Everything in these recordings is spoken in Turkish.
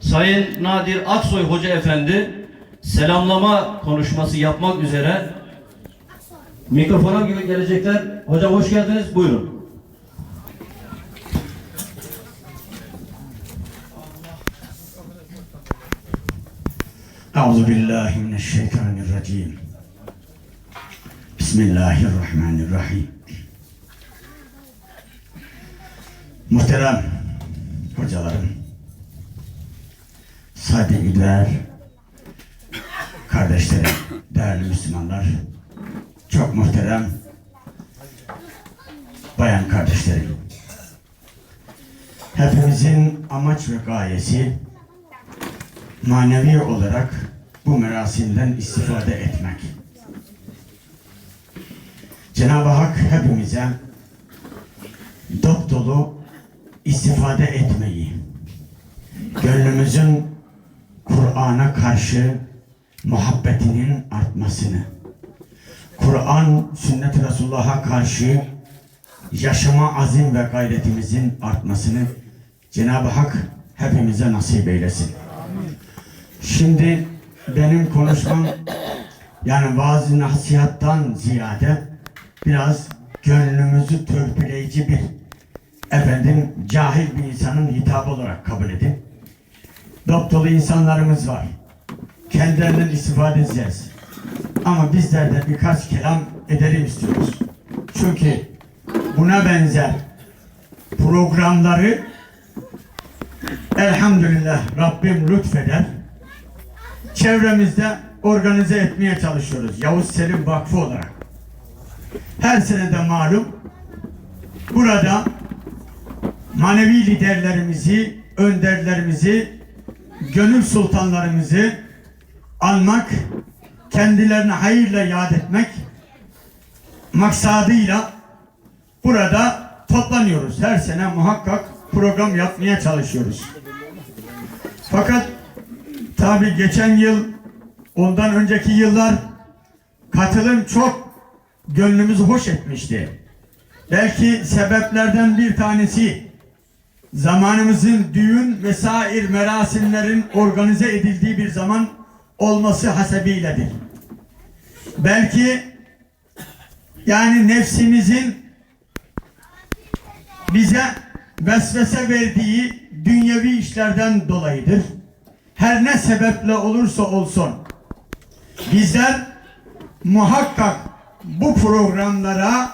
Sayın Nadir Aksoy Hoca Efendi selamlama konuşması yapmak üzere mikrofona gibi gelecekler. Hocam hoş geldiniz. Buyurun. أعوذ بالله من الشيطان الرجيم بسم الله الرحمن الرحيم Muhterem hocalarım, saygıdeğer kardeşlerim, değerli Müslümanlar, çok muhterem bayan kardeşlerim. Hepimizin amaç ve gayesi manevi olarak bu merasimden istifade etmek. Cenab-ı Hak hepimize dop dolu istifade etmeyi, gönlümüzün Kur'an'a karşı muhabbetinin artmasını, Kur'an, sünnet Resulullah'a karşı yaşama azim ve gayretimizin artmasını Cenab-ı Hak hepimize nasip eylesin. Şimdi benim konuşmam yani bazı nasihattan ziyade biraz gönlümüzü törpüleyici bir efendim cahil bir insanın hitabı olarak kabul edin. Doktorlu insanlarımız var. Kendilerinden istifade edeceğiz. Ama bizler de birkaç kelam edelim istiyoruz. Çünkü buna benzer programları elhamdülillah Rabbim lütfeder çevremizde organize etmeye çalışıyoruz. Yavuz Selim Vakfı olarak. Her sene de malum burada manevi liderlerimizi, önderlerimizi, gönül sultanlarımızı almak, kendilerine hayırla yad etmek maksadıyla burada toplanıyoruz. Her sene muhakkak program yapmaya çalışıyoruz. Fakat Tabi geçen yıl, ondan önceki yıllar katılım çok gönlümüzü hoş etmişti. Belki sebeplerden bir tanesi zamanımızın düğün vesair merasimlerin organize edildiği bir zaman olması hasebiyledir. Belki yani nefsimizin bize vesvese verdiği dünyevi işlerden dolayıdır her ne sebeple olursa olsun bizler muhakkak bu programlara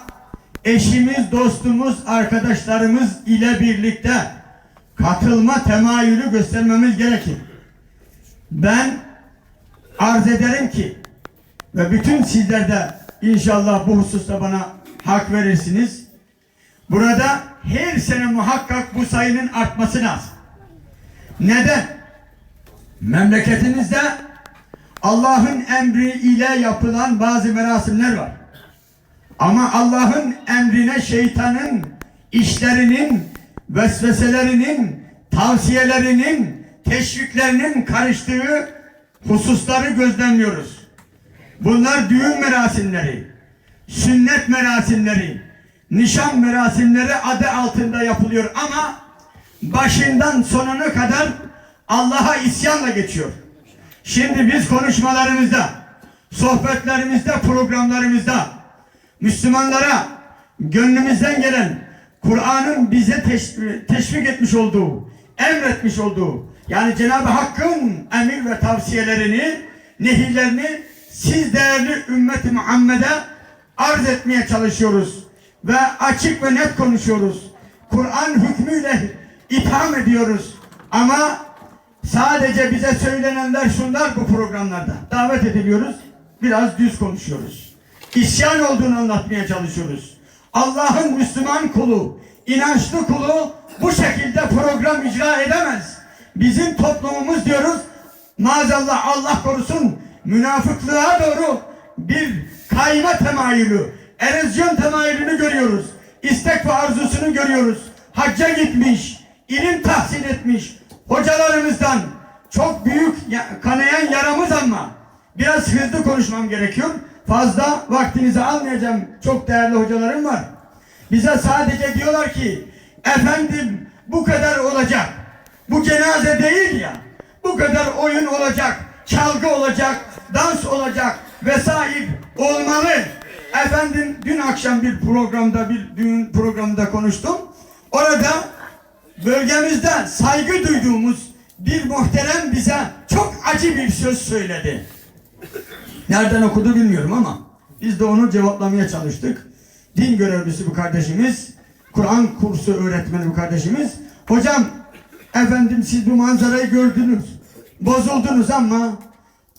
eşimiz, dostumuz, arkadaşlarımız ile birlikte katılma temayülü göstermemiz gerekir. Ben arz ederim ki ve bütün sizler de inşallah bu hususta bana hak verirsiniz. Burada her sene muhakkak bu sayının artması lazım. Neden? Memleketimizde Allah'ın emri ile yapılan bazı merasimler var. Ama Allah'ın emrine şeytanın işlerinin, vesveselerinin, tavsiyelerinin, teşviklerinin karıştığı hususları gözlemliyoruz. Bunlar düğün merasimleri, sünnet merasimleri, nişan merasimleri adı altında yapılıyor ama başından sonuna kadar Allah'a isyanla geçiyor. Şimdi biz konuşmalarımızda, sohbetlerimizde, programlarımızda Müslümanlara gönlümüzden gelen Kur'an'ın bize teşvik, etmiş olduğu, emretmiş olduğu yani Cenab-ı Hakk'ın emir ve tavsiyelerini, nehirlerini siz değerli ümmeti Muhammed'e arz etmeye çalışıyoruz. Ve açık ve net konuşuyoruz. Kur'an hükmüyle itham ediyoruz. Ama Sadece bize söylenenler şunlar bu programlarda. Davet ediliyoruz. Biraz düz konuşuyoruz. İsyan olduğunu anlatmaya çalışıyoruz. Allah'ın Müslüman kulu, inançlı kulu bu şekilde program icra edemez. Bizim toplumumuz diyoruz maazallah Allah korusun münafıklığa doğru bir kayma temayülü, erozyon temayülünü görüyoruz. İstek ve arzusunu görüyoruz. Hacca gitmiş, ilim tahsil etmiş, hocalarımızdan çok büyük kanayan yaramız ama biraz hızlı konuşmam gerekiyor. Fazla vaktinizi almayacağım. Çok değerli hocalarım var. Bize sadece diyorlar ki efendim bu kadar olacak. Bu cenaze değil ya. Bu kadar oyun olacak, çalgı olacak, dans olacak vesaire olmalı. Efendim dün akşam bir programda bir düğün programda konuştum. Orada bölgemizde saygı duyduğumuz bir muhterem bize çok acı bir söz söyledi. Nereden okudu bilmiyorum ama biz de onu cevaplamaya çalıştık. Din görevlisi bu kardeşimiz, Kur'an kursu öğretmeni bu kardeşimiz. Hocam, efendim siz bu manzarayı gördünüz, bozuldunuz ama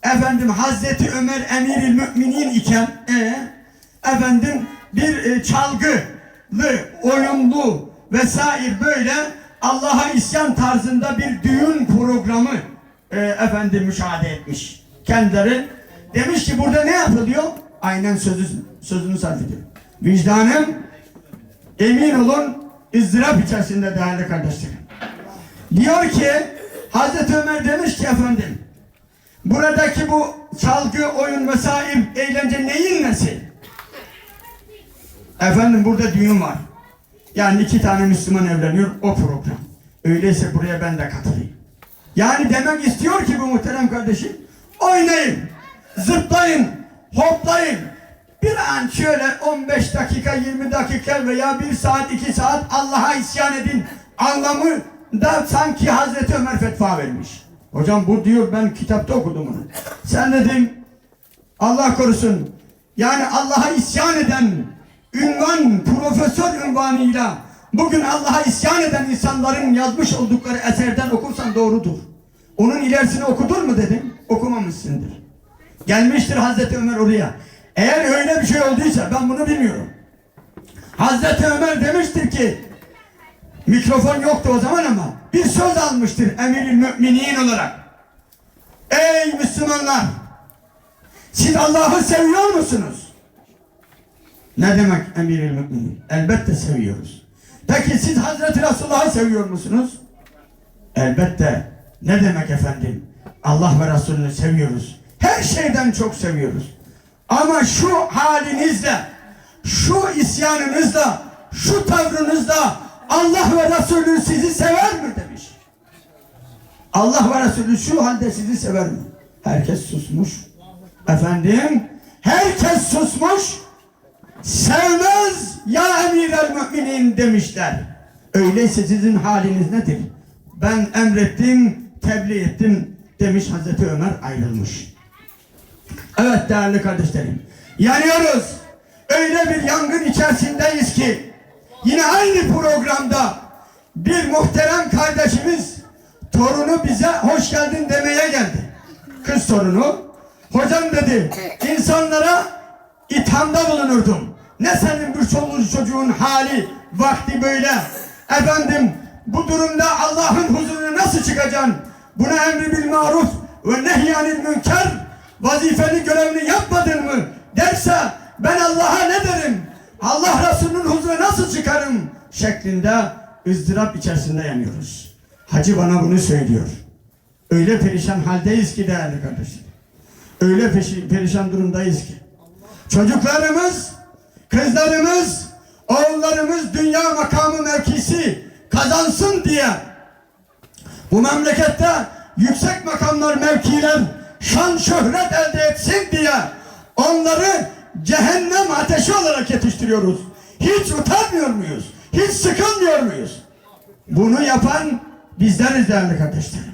efendim Hazreti Ömer emiril müminin iken e, efendim bir e, çalgılı, oyunlu vesaire böyle Allah'a isyan tarzında bir düğün programı e, efendim müşahede etmiş kendileri. Demiş ki burada ne yapılıyor? Aynen sözü, sözünü sarf ediyor. Vicdanım emin olun ızdırap içerisinde değerli kardeşlerim. Diyor ki Hazreti Ömer demiş ki efendim buradaki bu çalgı, oyun vesaire eğlence neyin nesi? Efendim burada düğün var. Yani iki tane Müslüman evleniyor o program. Öyleyse buraya ben de katılayım. Yani demek istiyor ki bu muhterem kardeşim oynayın, zıplayın, hoplayın. Bir an şöyle 15 dakika, 20 dakika veya 1 saat, 2 saat Allah'a isyan edin anlamı da sanki Hazreti Ömer fetva vermiş. Hocam bu diyor ben kitapta okudum bunu. Sen dedim Allah korusun. Yani Allah'a isyan eden ünvan, profesör ünvanıyla bugün Allah'a isyan eden insanların yazmış oldukları eserden okursan doğrudur. Onun ilerisini okudur mu dedim. Okumamışsındır. Gelmiştir Hazreti Ömer oraya. Eğer öyle bir şey olduysa ben bunu bilmiyorum. Hazreti Ömer demiştir ki mikrofon yoktu o zaman ama bir söz almıştır emiril müminin olarak. Ey Müslümanlar! Siz Allah'ı seviyor musunuz? Ne demek emiril müminin? Elbette seviyoruz. Peki siz Hazreti Resulullah'ı seviyor musunuz? Elbette. Ne demek efendim? Allah ve Resulünü seviyoruz. Her şeyden çok seviyoruz. Ama şu halinizle, şu isyanınızla, şu tavrınızla Allah ve Resulü sizi sever mi demiş. Allah ve Resulü şu halde sizi sever mi? Herkes susmuş. Efendim, herkes susmuş. Sevmez ya emirel müminin demişler. Öyleyse sizin haliniz nedir? Ben emrettim, tebliğ ettim demiş Hazreti Ömer ayrılmış. Evet değerli kardeşlerim. Yanıyoruz. Öyle bir yangın içerisindeyiz ki yine aynı programda bir muhterem kardeşimiz torunu bize hoş geldin demeye geldi. Kız torunu. Hocam dedi insanlara ithamda bulunurdum. Ne senin bir çoluğun çocuğun hali vakti böyle. Efendim bu durumda Allah'ın huzuruna nasıl çıkacaksın? Buna emri bil maruf ve nehyanil münker vazifeni görevini yapmadın mı derse ben Allah'a ne derim? Allah Resulü'nün huzuruna nasıl çıkarım? Şeklinde ızdırap içerisinde yanıyoruz. Hacı bana bunu söylüyor. Öyle perişan haldeyiz ki değerli kardeşim. Öyle perişan durumdayız ki. Çocuklarımız, kızlarımız, oğullarımız dünya makamı mevkisi kazansın diye bu memlekette yüksek makamlar, mevkiler, şan şöhret elde etsin diye onları cehennem ateşi olarak yetiştiriyoruz. Hiç utanmıyor muyuz? Hiç sıkılmıyor muyuz? Bunu yapan bizleriz değerli kardeşlerim.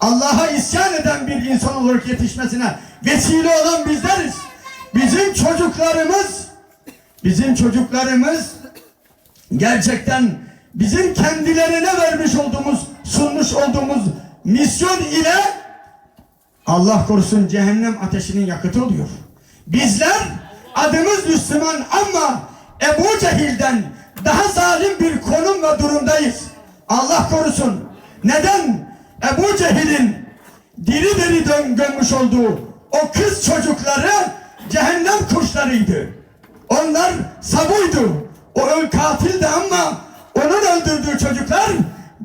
Allah'a isyan eden bir insan olarak yetişmesine vesile olan bizleriz. Bizim çocuklarımız, bizim çocuklarımız gerçekten bizim kendilerine vermiş olduğumuz, sunmuş olduğumuz misyon ile Allah korusun cehennem ateşinin yakıtı oluyor. Bizler adımız Müslüman ama Ebu Cehil'den daha zalim bir konum ve durumdayız. Allah korusun. Neden? Ebu Cehil'in diri diri dön gömmüş olduğu o kız çocukları cehennem kuşlarıydı. Onlar sabuydu. O öl katildi ama onun öldürdüğü çocuklar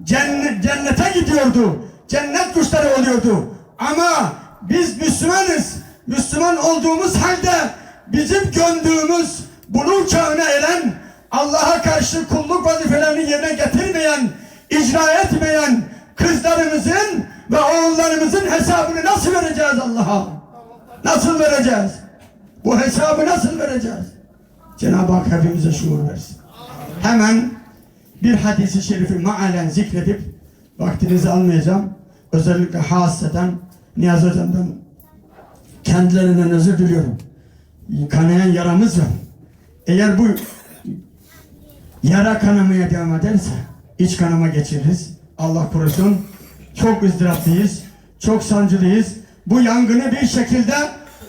cennet, cennete gidiyordu. Cennet kuşları oluyordu. Ama biz Müslümanız. Müslüman olduğumuz halde bizim gömdüğümüz bunun çağına eren Allah'a karşı kulluk vazifelerini yerine getirmeyen, icra etmeyen kızlarımızın ve oğullarımızın hesabını nasıl vereceğiz Allah'a? Nasıl vereceğiz? Bu hesabı nasıl vereceğiz? Cenab-ı Hak hepimize şuur versin. Hemen bir hadisi şerifi maalen zikredip vaktinizi almayacağım. Özellikle hasreten Niyazi Hocam'dan kendilerinden özür diliyorum. Kanayan yaramız var. Eğer bu yara kanamaya devam ederse iç kanama geçiririz. Allah korusun. Çok ızdıraplıyız. Çok sancılıyız. Bu yangını bir şekilde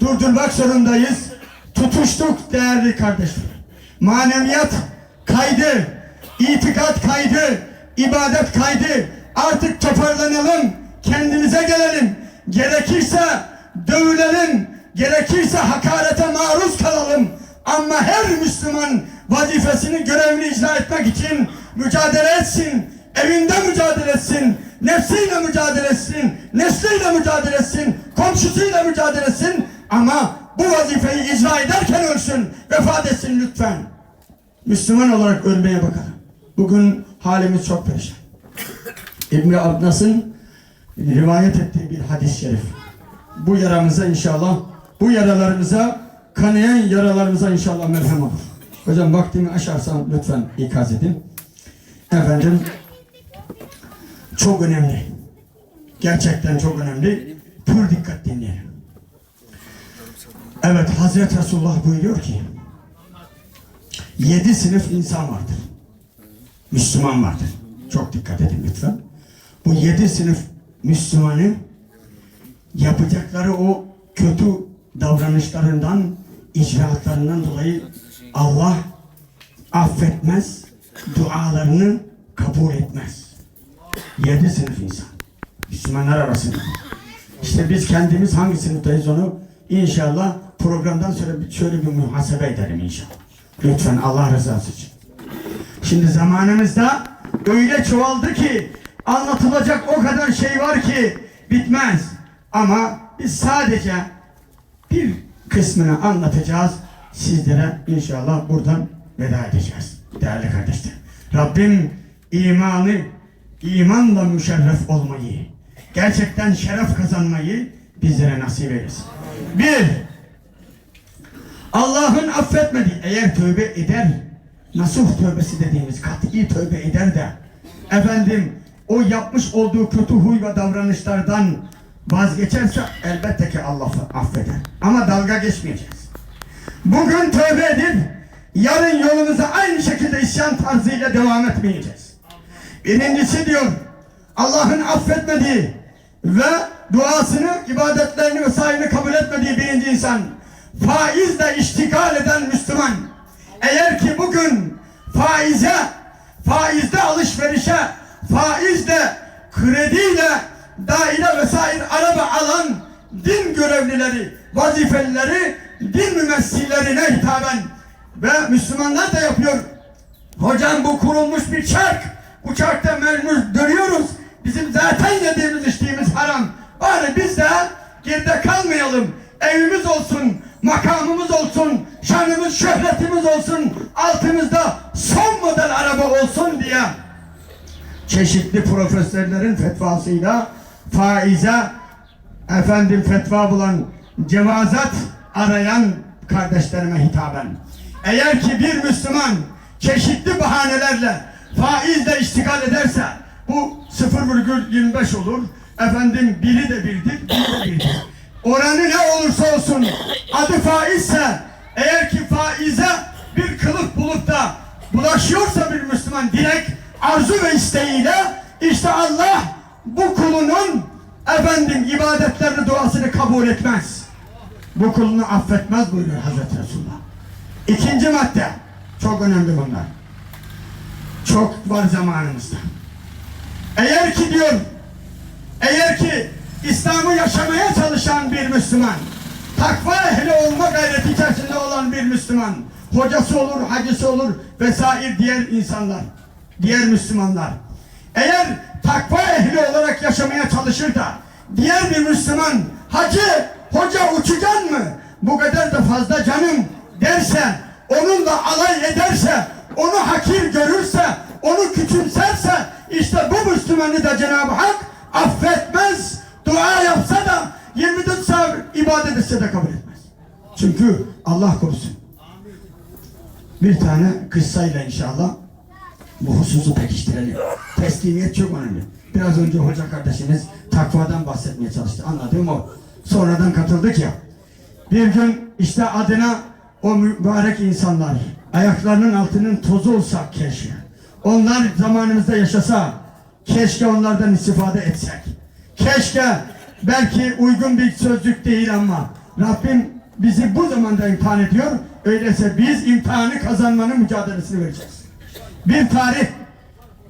durdurmak zorundayız. Tutuştuk değerli kardeşler. Maneviyat kaydı, itikat kaydı, ibadet kaydı. Artık toparlanalım, kendimize gelelim. Gerekirse dövülelim, gerekirse hakarete maruz kalalım. Ama her Müslüman vazifesini, görevini icra etmek için mücadele etsin. Evinde mücadele etsin. Nefsiyle mücadele etsin. Nesliyle mücadele etsin. Komşusuyla mücadele etsin. Ama bu vazifeyi icra ederken ölsün. Vefat etsin lütfen. Müslüman olarak ölmeye bakalım. Bugün halimiz çok perişan. İbn-i Abnas'ın rivayet ettiği bir hadis-i şerif. Bu yaramıza inşallah, bu yaralarımıza, kanayan yaralarımıza inşallah merhem olur. Hocam vaktimi aşarsan lütfen ikaz edin. Efendim, çok önemli. Gerçekten çok önemli. Pür dikkat dinleyelim. Evet, Hazreti Resulullah buyuruyor ki, yedi sınıf insan vardır. Müslüman vardır. Çok dikkat edin lütfen. Bu yedi sınıf Müslümanı yapacakları o kötü davranışlarından, icraatlarından dolayı Allah affetmez, dualarını kabul etmez. Yedi sınıf insan. Müslümanlar arasında. İşte biz kendimiz hangi sınıftayız onu inşallah programdan sonra şöyle bir muhasebe ederim inşallah. Lütfen Allah rızası için. Şimdi zamanımızda öyle çoğaldı ki anlatılacak o kadar şey var ki bitmez. Ama biz sadece bir kısmını anlatacağız. Sizlere inşallah buradan veda edeceğiz. Değerli kardeşlerim. Rabbim imanı, imanla müşerref olmayı, gerçekten şeref kazanmayı bizlere nasip eylesin. Bir, Allah'ın affetmediği eğer tövbe eder nasuh tövbesi dediğimiz kat'i tövbe eder de efendim o yapmış olduğu kötü huy ve davranışlardan vazgeçerse elbette ki Allah affeder. Ama dalga geçmeyeceğiz. Bugün tövbe edip yarın yolumuza aynı şekilde isyan tarzıyla devam etmeyeceğiz. Birincisi diyor Allah'ın affetmediği ve duasını, ibadetlerini vesairini kabul etmediği birinci insan faizle iştigal eden Müslüman. Eğer ki bugün faize, faizde alışverişe, faizle, krediyle daire vesaire araba alan din görevlileri, vazifelileri, din mümessillerine hitaben ve Müslümanlar da yapıyor. Hocam bu kurulmuş bir çark. Bu çarkta memnun dönüyoruz. Bizim zaten yediğimiz içtiğimiz haram. Bari biz de geride kalmayalım. Evimiz olsun, makamımız olsun, şanımız, şöhretimiz olsun, altımızda son model araba olsun diye çeşitli profesörlerin fetvasıyla faize efendim fetva bulan cevazat arayan kardeşlerime hitaben. Eğer ki bir Müslüman çeşitli bahanelerle faizle iştigal ederse bu 0,25 olur. Efendim biri de birdir, biri de birdir. Oranı ne olursa olsun adı faizse eğer ki faize bir kılıf bulup da bulaşıyorsa bir Müslüman direkt arzu ve isteğiyle işte Allah bu kulunun efendim ibadetlerini duasını kabul etmez. Bu kulunu affetmez buyuruyor Hazreti Resulullah. İkinci madde çok önemli bunlar. Çok var zamanımızda. Eğer ki diyor eğer ki İslam'ı yaşamaya çalışan bir Müslüman, takva ehli olma gayreti içerisinde olan bir Müslüman, hocası olur, hacısı olur vesaire diğer insanlar, diğer Müslümanlar. Eğer takva ehli olarak yaşamaya çalışır da diğer bir Müslüman, hacı, hoca uçacaksın mı? Bu kadar da fazla canım derse, onunla alay ederse, onu hakir görürse, onu küçümserse İşte bu Müslümanı da Cenab-ı Hak affetmez. Dua yapsa da 24 saat ibadet etse de kabul etmez. Çünkü Allah korusun. Bir tane kıssayla inşallah bu hususu pekiştirelim. Teslimiyet çok önemli. Biraz önce hoca kardeşiniz takvadan bahsetmeye çalıştı. Anladığım o. Sonradan katıldık ya. Bir gün işte adına o mübarek insanlar ayaklarının altının tozu olsak keşke. Onlar zamanımızda yaşasa keşke onlardan istifade etsek. Keşke belki uygun bir sözcük değil ama Rabbim bizi bu zamanda imtihan ediyor. Öyleyse biz imtihanı kazanmanın mücadelesini vereceğiz. Bir tarih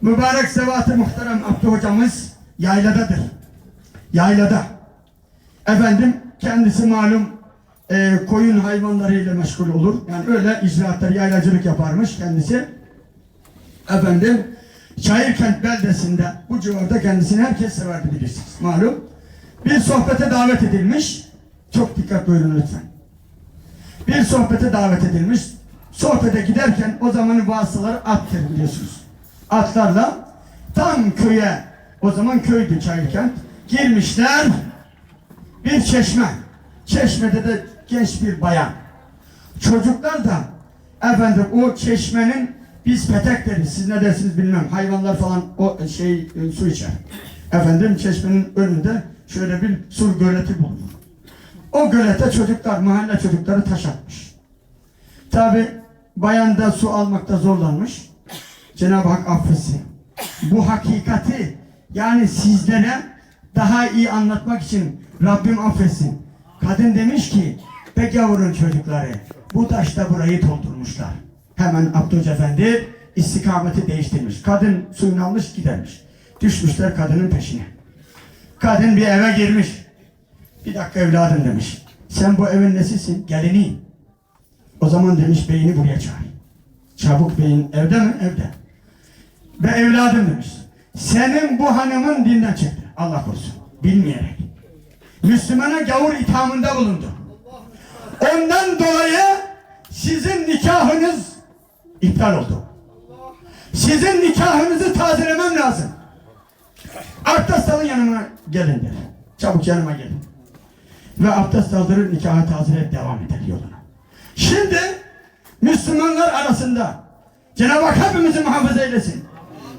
mübarek zevat-ı muhterem Abdü hocamız yayladadır. Yaylada. Efendim kendisi malum e, koyun hayvanlarıyla meşgul olur. Yani öyle icraatları yaylacılık yaparmış kendisi. Efendim Şairkent beldesinde bu civarda kendisini herkes severdi bilirsiniz. Malum. Bir sohbete davet edilmiş. Çok dikkat buyurun lütfen. Bir sohbete davet edilmiş. Sohbete giderken o zamanın vasıtaları attır biliyorsunuz. Atlarla tam köye o zaman köydü Çayırkent. Girmişler bir çeşme. Çeşmede de genç bir bayan. Çocuklar da efendim o çeşmenin biz petek deriz. Siz ne dersiniz bilmem. Hayvanlar falan o şey e, su içer. Efendim çeşmenin önünde şöyle bir su göleti bulunur. O gölete çocuklar, mahalle çocukları taş atmış. Tabi bayan da su almakta zorlanmış. Cenab-ı Hak affetsin. Bu hakikati yani sizlere daha iyi anlatmak için Rabbim affetsin. Kadın demiş ki be gavurun çocukları bu taşta burayı doldurmuşlar. Hemen Abdülce Efendi istikameti değiştirmiş. Kadın suyunu almış gidermiş. Düşmüşler kadının peşine. Kadın bir eve girmiş. Bir dakika evladım demiş. Sen bu evin nesisin? Geliniyim. O zaman demiş beyini buraya çağır. Çabuk beyin evde mi? Evde. Ve evladım demiş. Senin bu hanımın dinden çıktı. Allah korusun. Bilmeyerek. Müslümana gavur ithamında bulundu. Ondan dolayı sizin nikahınız iptal oldu. Sizin nikahınızı tazelemem lazım. Abdest alın yanıma gelin der. Çabuk yanıma gelin. Ve abdest aldırır nikahı tazeleyip devam eder yoluna. Şimdi Müslümanlar arasında Cenab-ı Hak hepimizi muhafaza eylesin.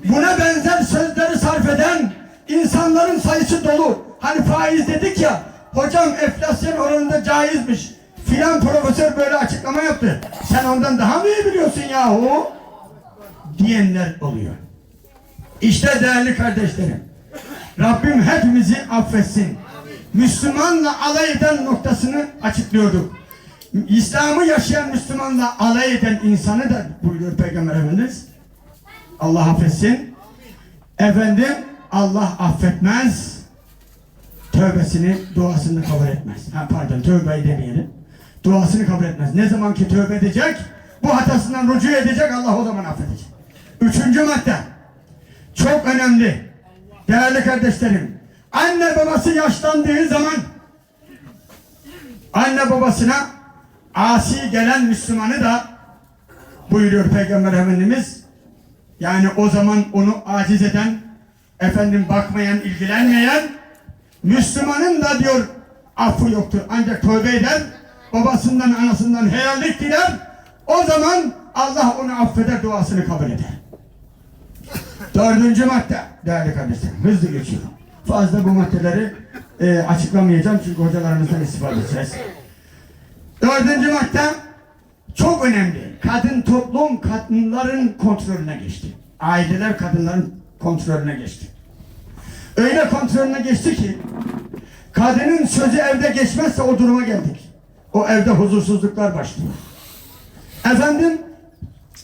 Buna benzer sözleri sarf eden insanların sayısı dolu. Hani faiz dedik ya, hocam enflasyon oranında caizmiş. Filan profesör böyle açıklama yaptı. Sen ondan daha mı iyi biliyorsun yahu? Diyenler oluyor. İşte değerli kardeşlerim. Rabbim hepimizi affetsin. Müslümanla alay eden noktasını açıklıyorduk. İslam'ı yaşayan Müslümanla alay eden insanı da buyuruyor Peygamber Efendimiz. Allah affetsin. Efendim Allah affetmez. Tövbesini, duasını kabul etmez. Ha, pardon tövbeyi demeyelim. Duasını kabul etmez. Ne zaman ki tövbe edecek, bu hatasından rücu edecek, Allah o zaman affedecek. Üçüncü madde. Çok önemli. Değerli kardeşlerim. Anne babası yaşlandığı zaman anne babasına asi gelen Müslümanı da buyuruyor Peygamber Efendimiz yani o zaman onu aciz eden efendim bakmayan ilgilenmeyen Müslümanın da diyor affı yoktur ancak tövbe eder babasından anasından helallik diler o zaman Allah onu affeder duasını kabul eder. Dördüncü madde değerli kardeşlerim hızlı geçiyorum. Fazla bu maddeleri e, açıklamayacağım çünkü hocalarımızdan istifade edeceğiz. Dördüncü madde çok önemli. Kadın toplum kadınların kontrolüne geçti. Aileler kadınların kontrolüne geçti. Öyle kontrolüne geçti ki kadının sözü evde geçmezse o duruma geldik. O evde huzursuzluklar başlıyor. Efendim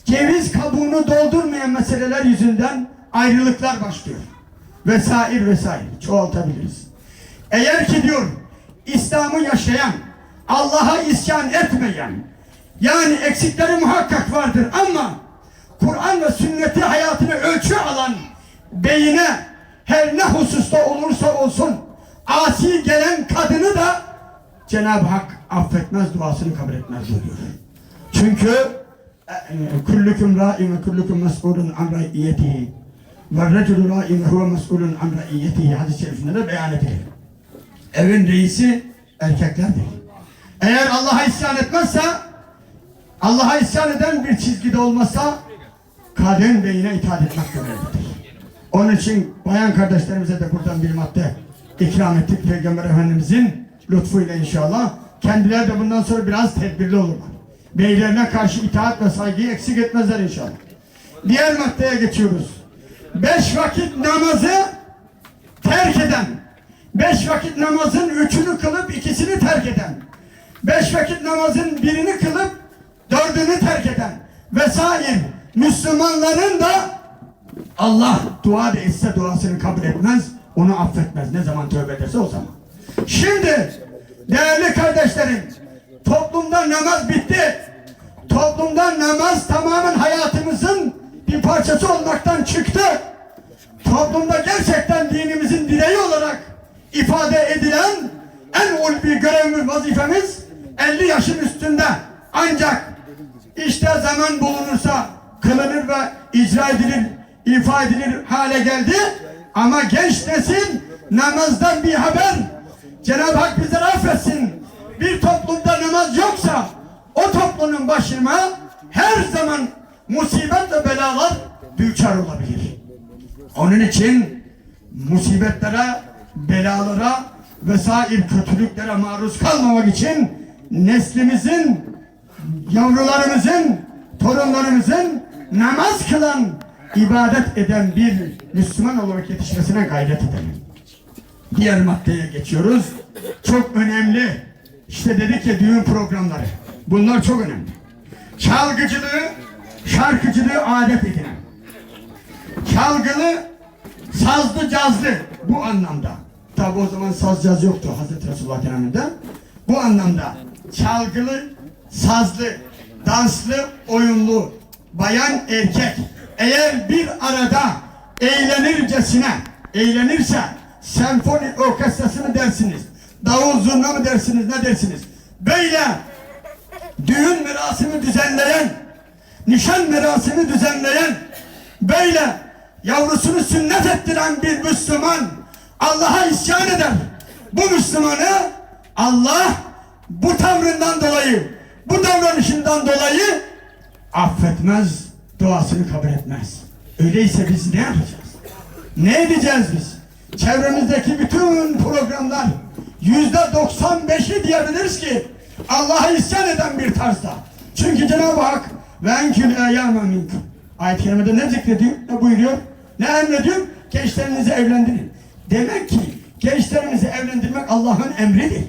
ceviz kabuğunu doldurmayan meseleler yüzünden ayrılıklar başlıyor. Vesaire vesaire çoğaltabiliriz. Eğer ki diyor İslam'ı yaşayan, Allah'a isyan etmeyen, yani eksikleri muhakkak vardır ama Kur'an ve sünneti hayatını ölçü alan beyine her ne hususta olursa olsun asi gelen kadını da Cenab-ı Hak affetmez duasını kabul etmez diyor. Çünkü e, kullüküm râim ve kullüküm mes'ulun an raiyetihi. Ve reculu râin huve mes'ulun an ra'iyyetihi hadis-i şerifinde de beyan edilir. Evin reisi erkeklerdir. Eğer Allah'a isyan etmezse, Allah'a isyan eden bir çizgide olmasa, kadın beyine itaat etmek görevlidir. Onun için bayan kardeşlerimize de buradan bir madde ikram ettik Peygamber Efendimizin lütfuyla inşallah. Kendileri de bundan sonra biraz tedbirli olurlar. Beylerine karşı itaat ve saygıyı eksik etmezler inşallah. Diğer maddeye geçiyoruz. Beş vakit namazı terk eden, beş vakit namazın üçünü kılıp ikisini terk eden, beş vakit namazın birini kılıp dördünü terk eden vesaire Müslümanların da Allah dua da etse duasını kabul etmez, onu affetmez. Ne zaman tövbe ederse o zaman. Şimdi değerli kardeşlerim, toplumda namaz bitti. Toplumda namaz tamamen hayatımızın bir parçası olmaktan çıktı. Toplumda gerçekten dinimizin direği olarak ifade edilen en ulvi görevimiz, vazifemiz 50 yaşın üstünde. Ancak işte zaman bulunursa kılınır ve icra edilir, ifa edilir hale geldi. Ama genç nesil namazdan bir haber. Cenab-ı Hak bizleri affetsin. Bir toplumda namaz yoksa o toplumun başına her zaman musibet ve belalar düçar olabilir. Onun için musibetlere, belalara vesaire kötülüklere maruz kalmamak için neslimizin, yavrularımızın, torunlarımızın namaz kılan, ibadet eden bir Müslüman olarak yetişmesine gayret edelim. Diğer maddeye geçiyoruz. Çok önemli. İşte dedik ya düğün programları. Bunlar çok önemli. Çalgıcılığı, şarkıcılığı adet edinen. Çalgılı, sazlı, cazlı bu anlamda. Tabi o zaman saz caz yoktu Hazreti Resulullah döneminde. Bu anlamda çalgılı, sazlı, danslı, oyunlu, bayan erkek eğer bir arada eğlenircesine eğlenirse senfoni orkestrası dersiniz? Davul zurna mı dersiniz? Ne dersiniz? Böyle düğün merasimi düzenleyen, nişan merasimi düzenleyen, böyle yavrusunu sünnet ettiren bir Müslüman Allah'a isyan eder. Bu Müslümanı Allah bu tavrından dolayı, bu davranışından dolayı affetmez, duasını kabul etmez. Öyleyse biz ne yapacağız? Ne edeceğiz biz? Çevremizdeki bütün programlar yüzde 95'i diyebiliriz ki Allah'a isyan eden bir tarzda. Çünkü Cenab-ı Hak ve enkül eyyâme minkum. Ayet-i kerimede ne zikrediyor, ne buyuruyor, ne emrediyor? Gençlerinizi evlendirin. Demek ki gençlerimizi evlendirmek Allah'ın emridir.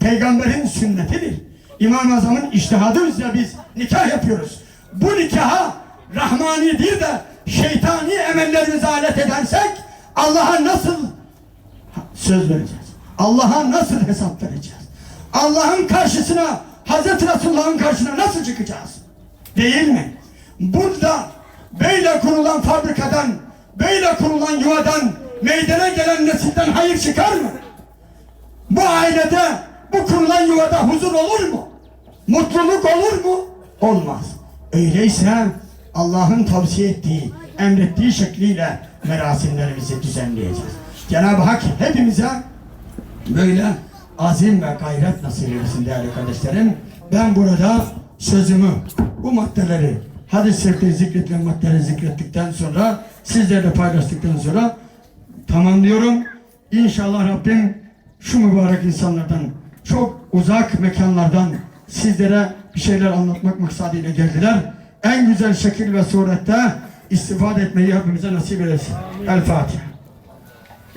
Peygamberin sünnetidir. İmam-ı Azam'ın iştihadı üzere biz nikah yapıyoruz. Bu nikaha rahmani değil de şeytani emellerimize alet edersek Allah'a nasıl söz vereceğiz? Allah'a nasıl hesap vereceğiz? Allah'ın karşısına, Hazreti Resulullah'ın karşısına nasıl çıkacağız? Değil mi? Burada böyle kurulan fabrikadan, böyle kurulan yuvadan, meydana gelen nesilden hayır çıkar mı? Bu ailede, bu kurulan yuvada huzur olur mu? Mutluluk olur mu? Olmaz. Öyleyse Allah'ın tavsiye ettiği, emrettiği şekliyle merasimlerimizi düzenleyeceğiz. Cenab-ı Hak hepimize böyle azim ve gayret nasip eylesin değerli kardeşlerim. Ben burada sözümü, bu maddeleri, hadis-i şerifte zikredilen maddeleri zikrettikten sonra, sizlerle paylaştıktan sonra tamamlıyorum. İnşallah Rabbim şu mübarek insanlardan, çok uzak mekanlardan sizlere bir şeyler anlatmak maksadıyla geldiler. En güzel şekil ve surette istifade etmeyi hepimize nasip eylesin. El Fatiha.